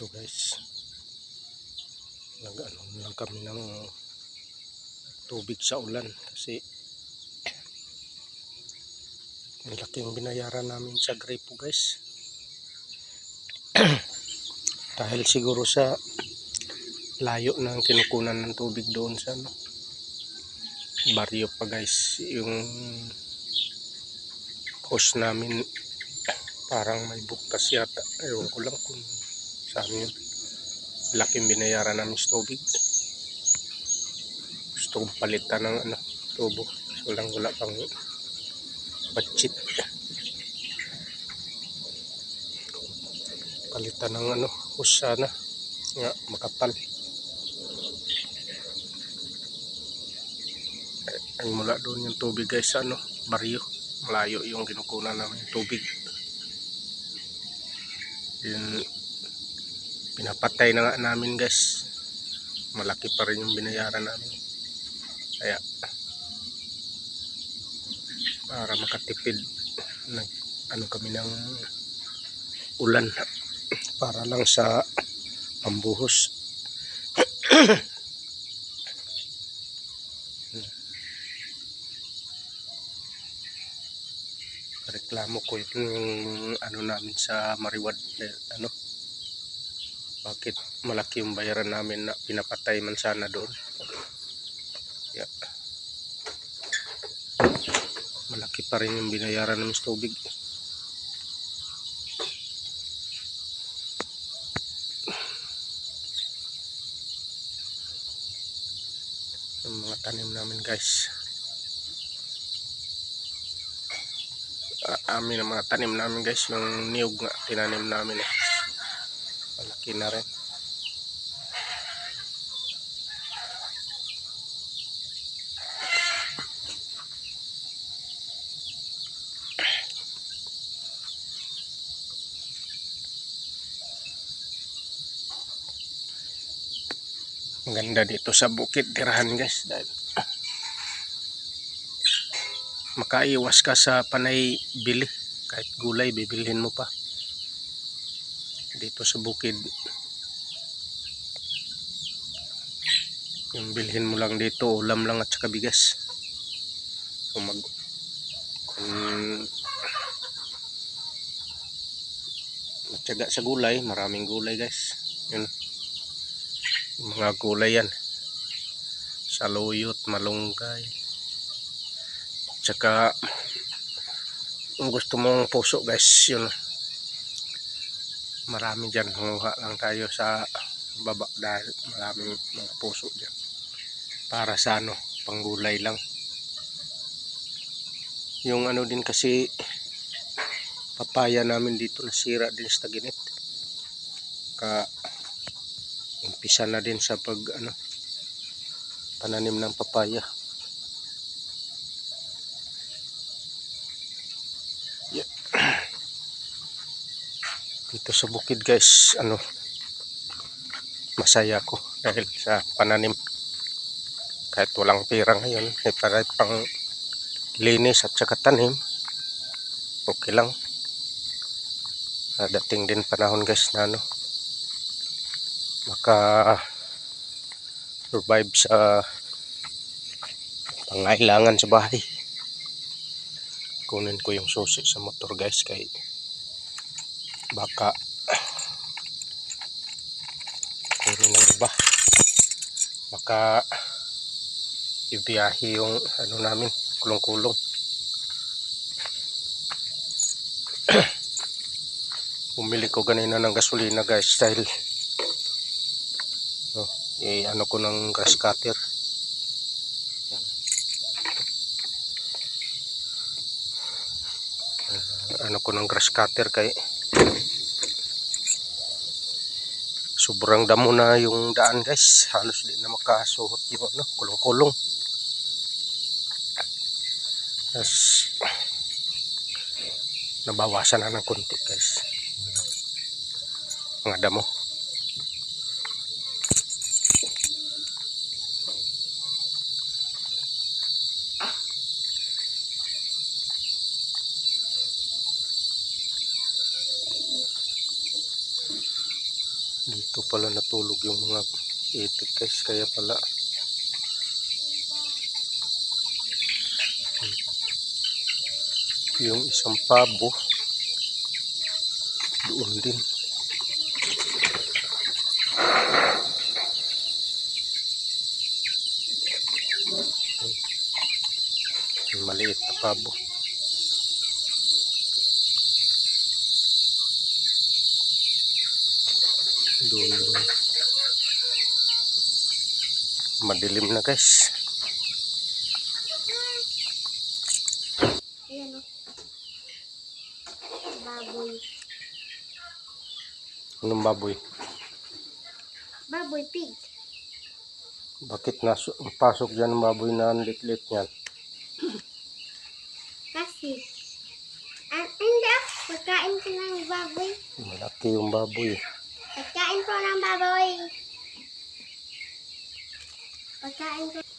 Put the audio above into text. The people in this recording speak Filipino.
dito guys. Nag ano lang kami ng tubig sa ulan kasi ang laking binayaran namin sa gripo guys. Dahil siguro sa layo ng kinukunan ng tubig doon sa ano, baryo pa guys. Yung hose namin parang may buktas yata. Ewan ko lang kung saan yun laking binayaran namin sa tubig. Gusto kong palitan ng ano tubo. Walang wala pang budget. Palitan ng ano hose sana nga makapal. Ay mula doon yung tubig guys sa ano baryo. Malayo yung kinukunan namin tubig. Yun pinapatay na nga namin guys. Malaki pa rin yung binayaran namin. Kaya para makatipid nag ano kami ng ulan para lang sa pambuhos. Reklamo ko yung ano namin sa Mariwad eh, ano bakit malaki yung bayaran namin na pinapatay man sana doon yeah. malaki pa rin yung binayaran sa tubig yung mga tanim namin guys Ah, amin ang mga tanim namin guys yung niyog nga tinanim namin eh. Malaki na ganda dito sa bukid tirahan guys. Dahil makaiwas ka sa panay bili kahit gulay bibilhin mo pa dito sa bukid. Yung bilhin mo lang dito ulam lang at saka bigas. Kung mag kung matyaga sa gulay maraming gulay guys. Yun. Mga gulay yan. Saluyot malunggay. Tsaka kung gusto mong puso guys, yun. Marami dyan. Hunguha lang tayo sa baba dahil maraming mga puso dyan. Para sa ano, panggulay lang. Yung ano din kasi papaya namin dito nasira din sa taginit. Ka umpisa na din sa pag ano pananim ng papaya. Dito sa bukid guys. Ano masaya ko dahil sa pananim. Kahit walang pera ngayon eh para pang linis at saka tanim okay lang. Dating din panahon guys na ano maka survive sa pangailangan sa bahay. Kunin ko yung susi sa motor guys kay baka. Kunin ng iba. Baka ibiyahe yung ano namin kulong-kulong. Bumili ko ganina ng gasolina guys dahil oh, eh, ano ko ng grass cutter. Yan. Ah, ano ko ng grass cutter kay sobrang damo na yung daan guys. Halos di na makasuhot yung ano kulong-kulong. Tas nabawasan na ng konti guys. Mga damo Dito pala natulog yung mga itik guys. Kaya pala. Yung isang pabo. Doon din. Maliit na pabo. Doon madilim na guys. Ayan o. Baboy. Anong baboy? Baboy pig. Bakit naso, pasok dyan ang baboy na lit-lit niyan? Kasi. Ah, hindi ah. Pagkain ko ng baboy. Malaki yung baboy. Pagkain ko ng baboy. Pagkain ko.